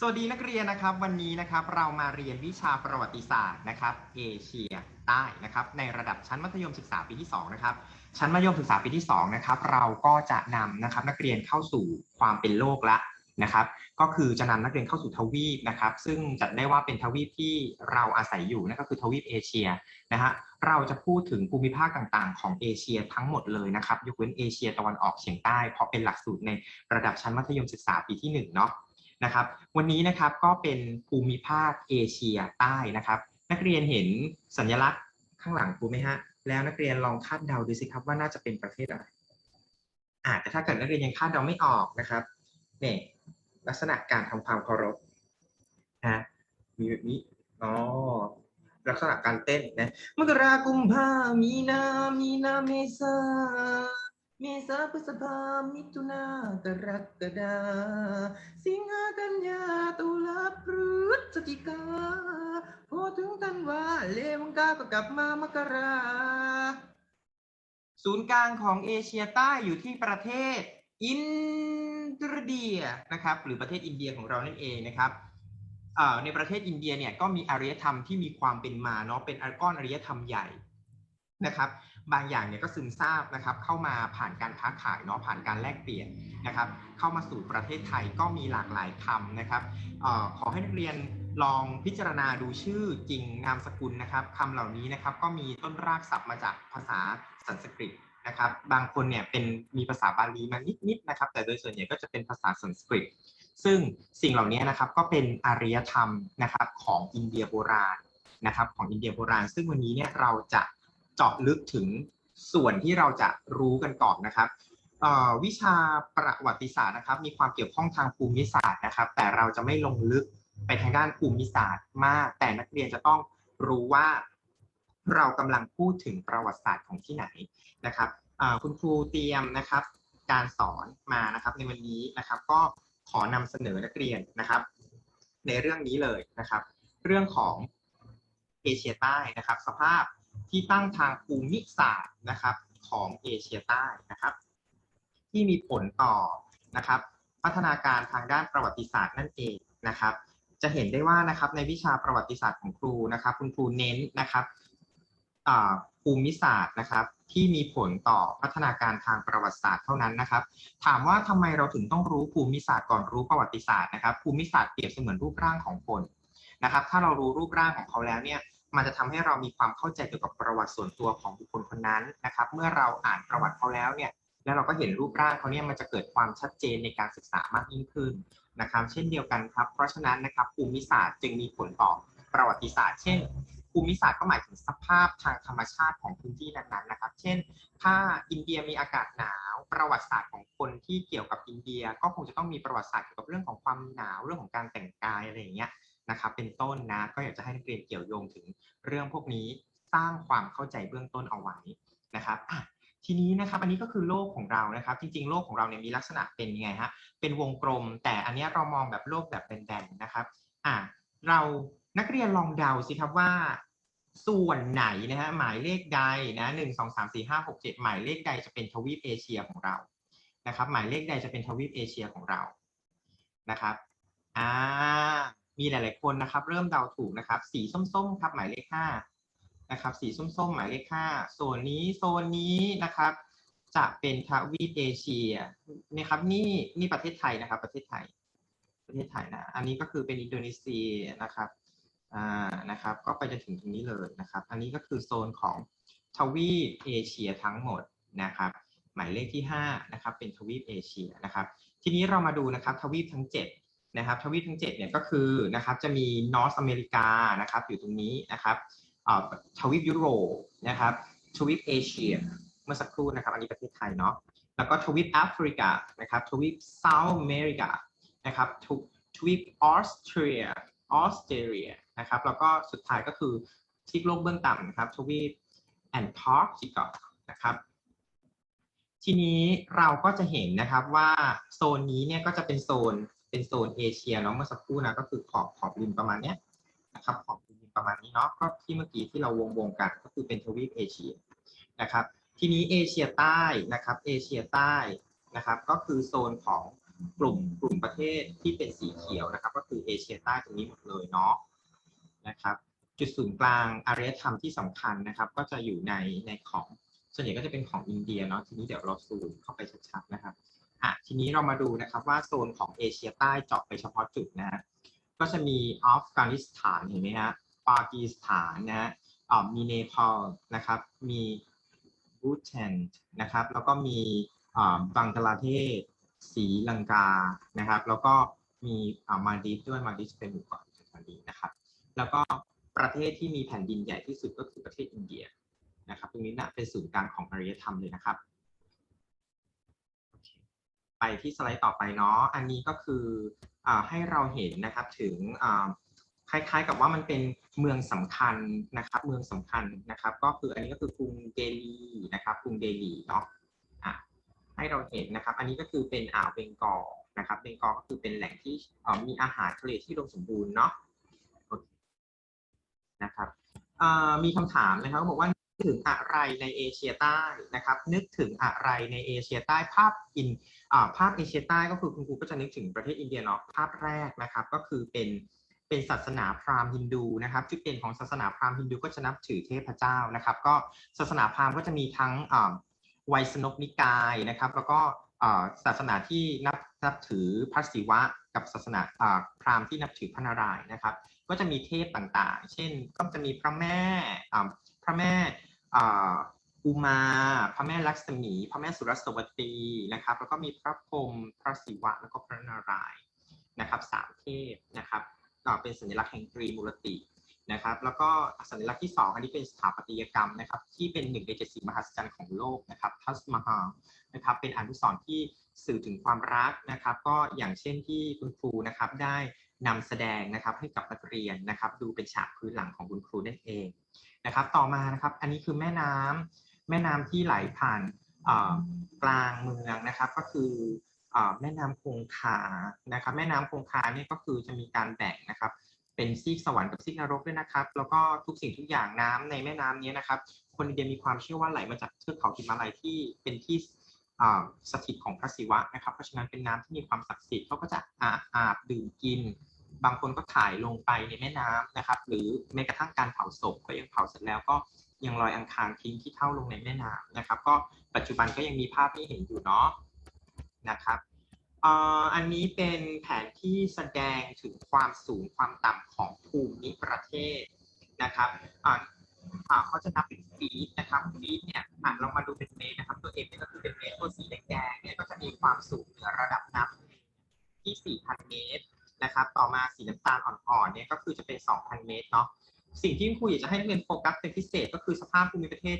สวัสดีนักเรียนนะครับวันนี้นะครับเรามาเรียนวิชาประวัติศาสตร์นะครับเอเชียใต้นะครับในระดับชั้นมัธยมศึกษาปีที่2นะครับชั้นมัธยมศึกษาปีที่2นะครับเราก็จะนำนะครับนักเรียนเข้าสู่ความเป็นโลกละนะครับ ก็คือจะนำนักเรียนเข้าสู่ทวีปนะครับ ซึ่งจัดได้ว่าเป็นทวีปที่เราอาศัยอยู่นั่นก็คือทวีปเอเชียนะฮะเราจะพูดถึงภูมิภาคต่างๆ ของเอเชียทั้งหมดเลยนะครับยกเว้นเอเชียตะวันออกเฉียงใต้เพราะเป็นหลักสูตรในระดับชั้นมัธยมศึกษาปีที่1เนาะ นะครับ วันนี้นะครับก็เป็นภูมิภาคเอเชียใต้นะครับ นักเรียนเห็นสัญลักษณ์ข้างหลังครูไหมฮะแล้วนักเรียนลองคาดเดาดูสิครับว่าน่าจะเป็นประเทศอะไรอ่าแต่ถ้าเกิดนักเรียนยังคาดเดาไม่ออกนะครับเนี่ยลักษณะการทำความเคารพนะมีแบบนี้อ๋อลักษณะการเต้นนะมกรากุมภามีนามีนาเมษา เมษาพฤษภามิถุนากรกฎาสิงหากันยาตุลาพฤศจิกาพอถึงธันวาเลวงกาก็กลับมามกรา ศูนย์กลางของเอเชียใต้อยู่ที่ประเทศอินเดียนะครับ หรือประเทศอินเดียของเรานั่นเองนะครับในประเทศอินเดียเนี่ยก็มีอารยธรรมที่มีความเป็นมาเนาะเป็นก้อนอารยธรรมใหญ่นะครับ บางอย่างเนี่ยก็ซึมซาบนะครับเข้ามาผ่านการค้าขายเนาะผ่านการแลกเปลี่ยนนะครับเข้ามาสู่ประเทศไทยก็มีหลากหลายคำนะครับออขอให้นักเรียนลองพิจารณาดูชื่อจริงนามสกุลนะครับคำเหล่านี้นะครับก็มีต้นรากศัพท์มาจากภาษาสันสกฤตนะครับบางคนเนี่ยเป็นมีภาษาบาลีมานิดๆนะครับ แต่โดยส่วนใหญ่ก็จะเป็นภาษาสันสกฤต ซึ่งสิ่งเหล่านี้นะครับก็เป็นอารยธรรมนะครับของอินเดียโบราณนะครับของอินเดียโบราณ ซึ่งวันนี้เนี่ยเราจะ เจาะลึกถึงส่วนที่เราจะรู้กันก่อนนะครับวิชาประวัติศาสตร์นะครับ มีความเกี่ยวข้องทางภูมิศาสตร์นะครับ แต่เราจะไม่ลงลึกไปทางด้านภูมิศาสตร์มาก แต่นักเรียนจะต้องรู้ว่าเรากำลังพูดถึงประวัติศาสตร์ของที่ไหนนะครับคุณครูเตรียมนะครับ การสอนมานะครับในวันนี้นะครับ ก็ขอนำเสนอนักเรียนนะครับ ในเรื่องนี้เลยนะครับ เรื่องของเอเชียใต้นะครับ สภาพ ที่ตั้งทางภูมิศาสตร์นะครับของเอเชียใต้นะครับ ที่มีผลต่อนะครับ พัฒนาการทางด้านประวัติศาสตร์นั่นเองนะครับ จะเห็นได้ว่านะครับในวิชาประวัติศาสตร์ของครูนะครับ คุณครูเน้นนะครับภูมิศาสตร์นะครับ ที่มีผลต่อพัฒนาการทางประวัติศาสตร์เท่านั้นนะครับ ถามว่าทำไมเราถึงต้องรู้ภูมิศาสตร์ก่อนรู้ประวัติศาสตร์นะครับ ภูมิศาสตร์เปรียบเสมือนรูปร่างของคนนะครับ ถ้าเรารู้รูปร่างของเขาแล้วเนี่ย มันจะทำให้เรามีความเข้าใจเกี่ยวกับประวัติส่วนตัวของบุคคลคนนั้นนะครับ เมื่อเราอ่านประวัติเขาแล้วเนี่ยแล้วเราก็เห็นรูปร่างเขาเนี่ยมันจะเกิดความชัดเจนในการศึกษามากยิ่งขึ้นนะครับ เช่นเดียวกันครับ เพราะฉะนั้นนะครับภูมิศาสตร์จึงมีผลต่อประวัติศาสตร์ เช่น ภูมิศาสตร์ก็หมายถึงสภาพทางธรรมชาติของพื้นที่นั้นๆนะครับ เช่น ถ้าอินเดียมีอากาศหนาว ประวัติศาสตร์ของคนที่เกี่ยวกับอินเดีย ก็คงจะต้องมีประวัติศาสตร์เกี่ยวกับเรื่องของความหนาวเรื่องของการแต่งกายอะไรอย่างเงี้ย นะครับเป็นต้นนะก็อยากจะให้นักเรียนเกี่ยวโยงถึงเรื่องพวกนี้สร้างความเข้าใจเบื้องต้นเอาไว้นะครับทีนี้นะครับอันนี้ก็คือโลกของเรานะครับ จริงๆ โลกของเราเนี่ยมีลักษณะเป็นยังไงฮะเป็นวงกลม แต่อันนี้เรามองแบบโลกแบบแบนๆนะครับอะเรานักเรียนลองเดาสิครับว่าส่วนไหนนะฮะหมายเลขใดนะหนึ่งสองสามสี่ห้าหกเจ็ดหมายเลขใดจะเป็นทวีปเอเชียของเรานะครับ หมายเลขใดจะเป็นทวีปเอเชียของเรานะครับอ่า มีหลาย ๆ คนนะครับ เริ่มเดาถูกนะครับ สีส้ม ๆ ครับหมายเลขห้านะครับ สีส้ม ๆ หมายเลขห้าโซนนี้โซนนี้นะครับ จะเป็นทวีปเอเชียนะครับนี่นี่ประเทศไทยนะครับ ประเทศไทย ประเทศไทยนะอันนี้ก็คือเป็นอินโดนีเซียนะครับอ่านะครับ ก็ไปจนถึงตรงนี้เลยนะครับ อันนี้ก็คือโซนของทวีปเอเชียทั้งหมดนะครับหมายเลขที่5นะครับเป็นทวีปเอเชียนะครับ ทีนี้เรามาดูนะครับทวีปทั้ง 7 นะครับทวีปทั้ง7เนี่ยก็คือนะครับจะมีนอร์ทอเมริกานะครับอยู่ตรงนี้นะครับทวีปยุโรปนะครับทวีปเอเชียเมื่อสักครู่นะครับอันนี้ประเทศไทยเนาะแล้วก็ทวีปแอฟริกานะครับทวีปเซาท์อเมริกานะครับทวีปออสเตรียออสเตรเลียนะครับแล้วก็สุดท้ายก็คือที่โลกเบื้องต่ำนะครับทวีปแอนทาร์กติกานะครับทีนี้เราก็จะเห็นนะครับว่าโซนนี้เนี่ยก็จะเป็นโซน เป็นโซนเอเชียเนาะเมื่อสักครู่นะก็คือขอบขอบริมประมาณเนี้ยนะครับขอบริมประมาณนี้เนาะก็ที่เมื่อกี้ที่เราวงวงกันก็คือเป็นทวีปเอเชียนะครับ ทีนี้เอเชียใต้นะครับเอเชียใต้นะครับก็คือโซนของกลุ่มกลุ่มประเทศที่เป็นสีเขียวนะครับ ก็คือเอเชียใต้ตรงนี้หมดเลยเนาะนะครับจุดศูนย์กลางอารยธรรมที่สำคัญนะครับ ก็จะอยู่ในในของส่วนใหญ่ก็จะเป็นของอินเดียเนาะทีนี้เดี๋ยวเราซูมเข้าไปชัดๆนะครับ อะทีนี้เรามาดูนะครับว่าโซนของเอเชียใต้เจาะไปเฉพาะจุดนะฮะก็จะมีอัฟกานิสถานเห็นไหมฮะปากีสถานนะฮะอ่ามีเนปาลนะครับมีบูตนนะครับแล้วก็มีอ่าบังกลาเทศศรีลังกานะครับ แล้วก็มีอ่ามาดีฟด้วยมาดีฟเป็นหมู่เกาะมาดีนะครับ แล้วก็ประเทศที่มีแผ่นดินใหญ่ที่สุดก็คือประเทศอินเดียนะครับ ตรงนี้นะเป็นศูนย์กลางของอารยธรรมเลยนะครับ ไปที่สไลด์ต่อไปเนาะ อันนี้ก็คืออให้เราเห็นนะครับถึงคล้ายๆ กับว่ามันเป็นเมืองสำคัญนะครับ เมืองสำคัญนะครับ ก็คืออันนี้ก็คือกรุงเดลีนะครับ กรุงเดลีเนาะอะให้เราเห็นนะครับ อันนี้ก็คือเป็นอ่าวเบงกอลนะครับเบงกอลก็คือเป็นแหล่งที่มีอาหารทะเลที่อุดมสมบูรณ์เนาะนะครับมีคำถามนะครับบอกว่า ถึงอะไรในเอเชียใต้นะครับ นึกถึงอะไรในเอเชียใต้ภาพอินอ่าภาพเอเชียใต้ก็คือคุณครูก็จะนึกถึงประเทศอินเดียเนาะภาพแรกนะครับ ก็คือเป็นเป็นศาสนาพราหมณ์ฮินดูนะครับจุดเด่นของศาสนาพราหมณ์ฮินดูก็จะนับถือเทพเจ้านะครับ ก็ศาสนาพราหมณ์ก็จะมีทั้งอ่าไวยสนกนิกายนะครับ แล้วก็ศาสนาที่นับนับถือพระศิวะ กับศาสนาพราหมณ์ที่นับถือพระนารายณ์นะครับ ก็จะมีเทพต่างๆ เช่นก็จะมีพระแม่พระแม่ อุมาพระแม่ลักษมี พระแม่สุรสวตีนะครับ แล้วก็มีพระพรหมพระศิวะแล้วก็พระนารายณ์นะครับสามเทพนะครับเป็นสัญลักษณ์แห่งตรีมูลตินะครับ แล้วก็สัญลักษณ์ที่สองอันนี้เป็นสถาปัตยกรรมนะครับ ที่เป็นหนึ่งในเจ็ดสิ่งมหัศจรรย์ของโลกนะครับทัสมาฮาลนะครับ เป็นอนุสรณ์ที่สื่อถึงความรักนะครับ ก็อย่างเช่นที่คุณครูนะครับได้นำแสดงนะครับให้กับนักเรียนนะครับ ดูเป็นฉากพื้นหลังของคุณครูนั่นเอง นะครับ ต่อมานะครับ อันนี้คือแม่น้ำแม่น้ำที่ไหลผ่านกลางเมืองนะครับ ก็คืออแม่น้ำคงคานะครับ แม่น้ำคงคาเนี่ยก็คือจะมีการแบ่งนะครับ เป็นซีกสวรรค์กับซีกนรกด้วยนะครับ แล้วก็ทุกสิ่งทุกอย่างน้ำในแม่น้ำนี้นะครับ คนอินเดียมีความเชื่อว่าไหลมาจากเทือกเขาหิมาลัยที่เป็นที่สถิตของพระศิวะนะครับ เพราะฉะนั้นเป็นน้ำที่มีความศักดิ์สิทธิ์เขาก็จะอาบดื่มกิน บางคนก็ถ่ายลงไปในแม่น้ำนะครับ หรือแม้กระทั่งการเผาศพก็ยังเผาเสร็จแล้วก็ยังลอยอังคารทิ้งที่เท่าลงในแม่น้ำนะครับ ก็ปัจจุบันก็ยังมีภาพที่เห็นอยู่เนาะนะครับอันนี้เป็นแผนที่แสดงถึงความสูงความต่ำของภูมิประเทศนะครับอ่าเขาจะนับเป็นฟีตนะครับฟีตเนี่ยเรามาดูเป็นเมตรนะครับ ตัวเอ็มก็คือเป็นเมตรตัวสีแดงๆเนี่ยก็จะมีความสูงเหนือระดับน้ำที่ 4,000 เมตร นะครับ ต่อมาสีน้ำตาลอ่อนๆเนี่ยก็คือจะเป็น 2,000 เมตรเนาะ สิ่งที่ครูอยากจะให้นักเรียนโฟกัสเป็นพิเศษก็คือสภาพภูมิประเทศ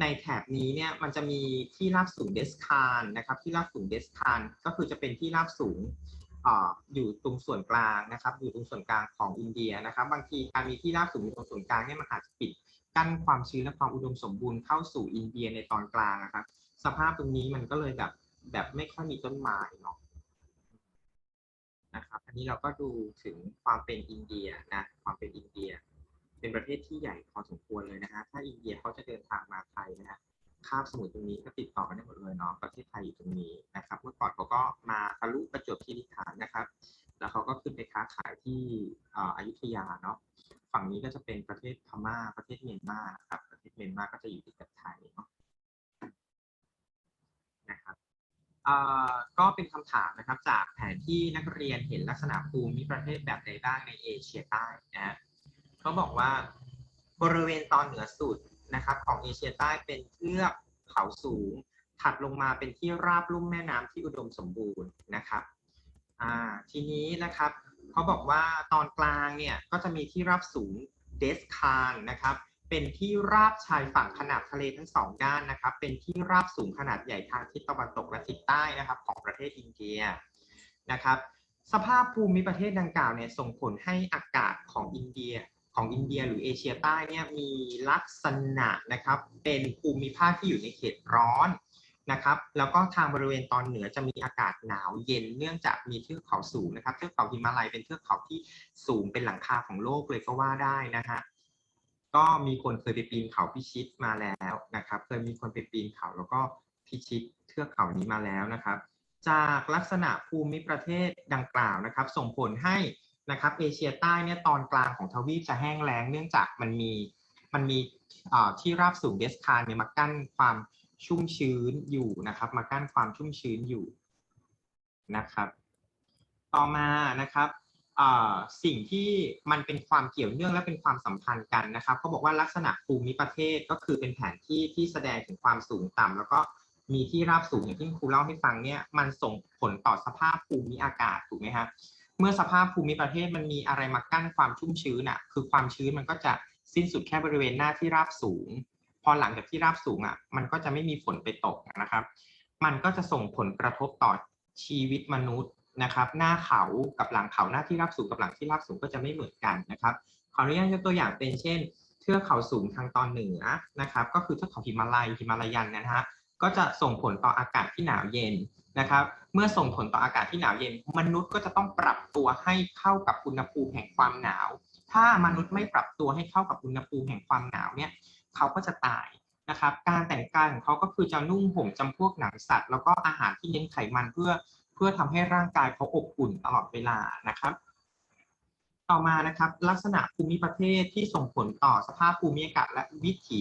ในแถบนี้เนี่ยมันจะมีที่ราบสูงเดสคานนะครับ ที่ราบสูงเดสคานก็คือจะเป็นที่ราบสูงอ่าอยู่ตรงส่วนกลางนะครับ อยู่ตรงส่วนกลางของอินเดียนะครับ บางทีการมีที่ราบสูงอยู่ตรงส่วนกลางเนี่ยมันอาจจะปิดกั้นความชื้นและความอุดมสมบูรณ์เข้าสู่อินเดียในตอนกลางนะครับ สภาพตรงนี้มันก็เลยแบบแบบไม่ค่อยมีต้นไม้เนาะ นะครับ อันนี้เราก็ดูถึงความเป็นอินเดียนะ ความเป็นอินเดีย เป็นประเทศที่ใหญ่พอสมควรเลยนะฮะ ถ้าอินเดียเขาจะเดินทางมาไทยนะฮะคาบสมุทรตรงนี้ก็ติดต่อกันได้หมดเลยเนาะ ประเทศไทยอยู่ตรงนี้นะครับ เมื่อก่อนเขาก็มาทะลุประจวบคีรีขันธ์นะครับ แล้วเขาก็ขึ้นไปค้าขายที่อออยุธยาเนาะ ฝั่งนี้ก็จะเป็นประเทศพม่า ประเทศเมียนมาครับ ประเทศเมียนมาก็จะอยู่ติดกับไทยเนาะนะครับเอ่อ ก็เป็นคำถามนะครับจากแผนที่นักเรียนเห็นลักษณะภูมิประเทศแบบใดบ้างในเอเชียใต้นะฮะเขาบอกว่าบริเวณตอนเหนือสุดนะครับของเอเชียใต้เป็นเทือกเขาสูง ถัดลงมาเป็นที่ราบลุ่มแม่น้ำที่อุดมสมบูรณ์นะครับอ่าทีนี้นะครับเขาบอกว่าตอนกลางเนี่ยก็จะมีที่ราบสูงเดสคานนะครับ เป็นที่ราบชายฝั่งขนาดทะเลทั้งสองด้านนะครับ เป็นที่ราบสูงขนาดใหญ่ทางทิศตะวันตกและทิศใต้นะครับ ของประเทศอินเดียนะครับ สภาพภูมิประเทศดังกล่าวเนี่ยส่งผลให้อากาศของอินเดียของอินเดียหรือเอเชียใต้เนี่ยมีลักษณะนะครับ เป็นภูมิภาคที่อยู่ในเขตร้อนนะครับ แล้วก็ทางบริเวณตอนเหนือจะมีอากาศหนาวเย็นเนื่องจากมีเทือกเขาสูงนะครับเทือกเขาหิมาลัยเป็นเทือกเขาที่สูงเป็นหลังคาของโลกเลยก็ว่าได้นะฮะ ก็มีคนเคยไปปีนเขาพิชิตมาแล้วนะครับ เคยมีคนไปปีนเขาแล้วก็พิชิตเทือกเขานี้มาแล้วนะครับ จากลักษณะภูมิประเทศดังกล่าวนะครับ ส่งผลให้นะครับเอเชียใต้เนี่ยตอนกลางของทวีปจะแห้งแล้งเนื่องจากมันมีมันมีที่ราบสูงเดสคานเนี่ยมากั้นความชุ่มชื้นอยู่นะครับ มากั้นความชุ่มชื้นอยู่นะครับ ต่อมานะครับ สิ่งที่มันเป็นความเกี่ยวเนื่องและเป็นความสัมพันธ์กันนะครับเขาบอกว่าลักษณะภูมิประเทศก็คือเป็นแผนที่ที่แสดงถึงความสูงต่ำแล้วก็มีที่ราบสูงอย่างที่ครูเล่าให้ฟังเนี่ยมันส่งผลต่อสภาพภูมิอากาศถูกไหมครับเมื่อสภาพภูมิประเทศมันมีอะไรมากั้นความชุ่มชื้นอะคือความชื้นมันก็จะสิ้นสุดแค่บริเวณหน้าที่ราบสูง พอหลังจากที่ราบสูงอะมันก็จะไม่มีฝนไปตกนะครับ มันก็จะส่งผลกระทบต่อชีวิตมนุษย์ นะครับ หน้าเขากับหลังเขาหน้าที่ราบสูงกับหลังที่ราบสูงก็จะไม่เหมือนกันนะครับขออนุญาตยกตัวอย่างเป็นเช่น เทือกเขาสูงทางตอนเหนือนะครับ ก็คือเทือกเขาหิมาลัยหิมาลายันนะฮะก็จะส่งผลต่ออากาศที่หนาวเย็นนะครับ เมื่อส่งผลต่ออากาศที่หนาวเย็น มนุษย์ก็จะต้องปรับตัวให้เข้ากับอุณหภูมิแห่งความหนาว ถ้ามนุษย์ไม่ปรับตัวให้เข้ากับอุณหภูมิแห่งความหนาวเนี่ยเขาก็จะตายนะครับ การแต่งกายของเขาก็คือจะนุ่งห่มจำพวกหนังสัตว์ แล้วก็อาหารที่เน้นไขมันเพื่อ พื่อทำให้ร่างกายเขาอบอุ่นตลอดเวลานะครับ ต่อมานะครับลักษณะภูมิประเทศที่ส่งผลต่อสภาพภูมิอากาศและวิถี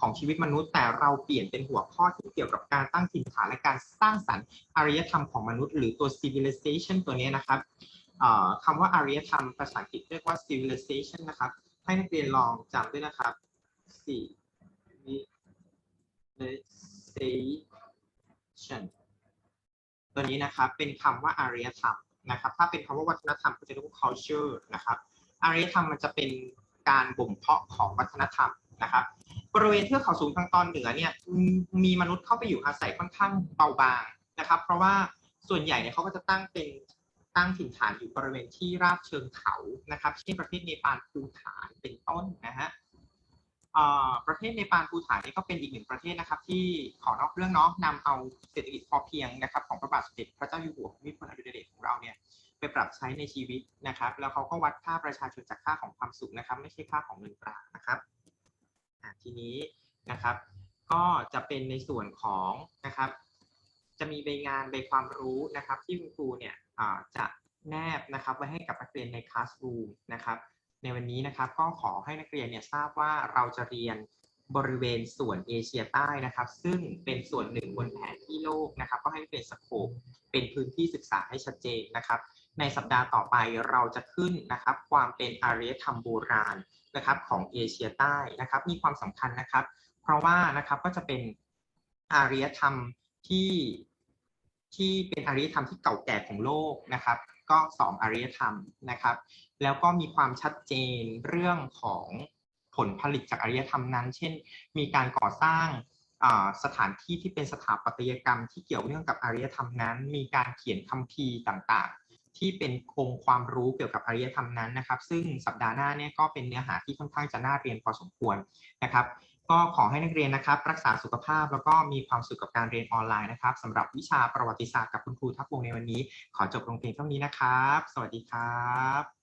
ของชีวิตมนุษย์ แต่เราเปลี่ยนเป็นหัวข้อที่เกี่ยวกับการตั้งถิ่นฐานและการสร้างสรรค์อารยธรรมของมนุษย์ หรือตัว civilization ตัวนี้นะครับคำว่าอารยธรรมภาษาอังกฤษเรียกว่า civilization นะครับ ให้นักเรียนลองจำด้วยนะครับ civilization ตัวนี้นะครับเป็นคำว่าอารยธรรมนะครับ ถ้าเป็นคำว่าวัฒนธรรมก็จะเรียกว่า culture นะครับอารยธรรมมันจะเป็นการบ่มเพาะของวัฒนธรรมนะครับ บริเวณเทือกเขาสูงทางตอนเหนือเนี่ยมีมนุษย์เข้าไปอยู่อาศัยค่อนข้างเบาบางนะครับ เพราะว่าส่วนใหญ่เนี่ยเขาก็จะตั้งเป็นตั้งถิ่นฐานอยู่บริเวณที่ราบเชิงเขานะครับ เช่นประเทศเนปาลภูฐานเป็นต้นนะฮะ ประเทศเนปาลภูฐานนี่ก็เป็นอีกหนึ่งประเทศนะครับที่ขอนอกเรื่องเนาะนำเอาเศรษฐกิจพอเพียงนะครับของพระบาทสมเด็จพระเจ้าอยู่หัวมิพลอดุลยเดชของเราเนี่ยไปปรับใช้ในชีวิตนะครับ แล้วเขาก็วัดค่าประชาชนจากค่าของความสุขนะครับ ไม่ใช่ค่าของเงินตรานะครับทีนี้นะครับ ก็จะเป็นในส่วนของนะครับ จะมีใบงานใบความรู้นะครับ ที่คุณครูเนี่ยจะแนบนะครับไว้ให้กับนักเรียนในคลาสรูมนะครับ ในวันนี้นะครับก็ขอให้นักเรียนเนี่ยทราบว่าเราจะเรียนบริเวณส่วนเอเชียใต้นะครับ ซึ่งเป็นส่วนหนึ่งบนแผนที่โลกนะครับ ก็ให้เป็นสโคปเป็นพื้นที่ศึกษาให้ชัดเจนนะครับ ในสัปดาห์ต่อไปเราจะขึ้นนะครับ ความเป็นอารยธรรมโบราณนะครับของเอเชียใต้นะครับ มีความสำคัญนะครับ เพราะว่านะครับก็จะเป็นอารยธรรมที่ที่เป็นอารยธรรมที่เก่าแก่ของโลกนะครับ ก็สองอารยธรรมนะครับ แล้วก็มีความชัดเจนเรื่องของผลผลิตจากอารยธรรมนั้น เช่น มีการก่อสร้างสถานที่ที่เป็นสถาปัตยกรรมที่เกี่ยวเนื่องกับอารยธรรมนั้น มีการเขียนคัมภีร์ต่างๆ ที่เป็นองค์ความรู้เกี่ยวกับอารยธรรมนั้นนะครับ ซึ่งสัปดาห์หน้าเนี่ยก็เป็นเนื้อหาที่ค่อนข้างจะน่าเรียนพอสมควรนะครับ ก็ขอให้นักเรียนนะครับ รักษาสุขภาพแล้วก็มีความสุขกับการเรียนออนไลน์นะครับสำหรับวิชาประวัติศาสตร์กับคุณครูทักวงในวันนี้ ขอจบลงเพียงเท่านี้นะครับ สวัสดีครับ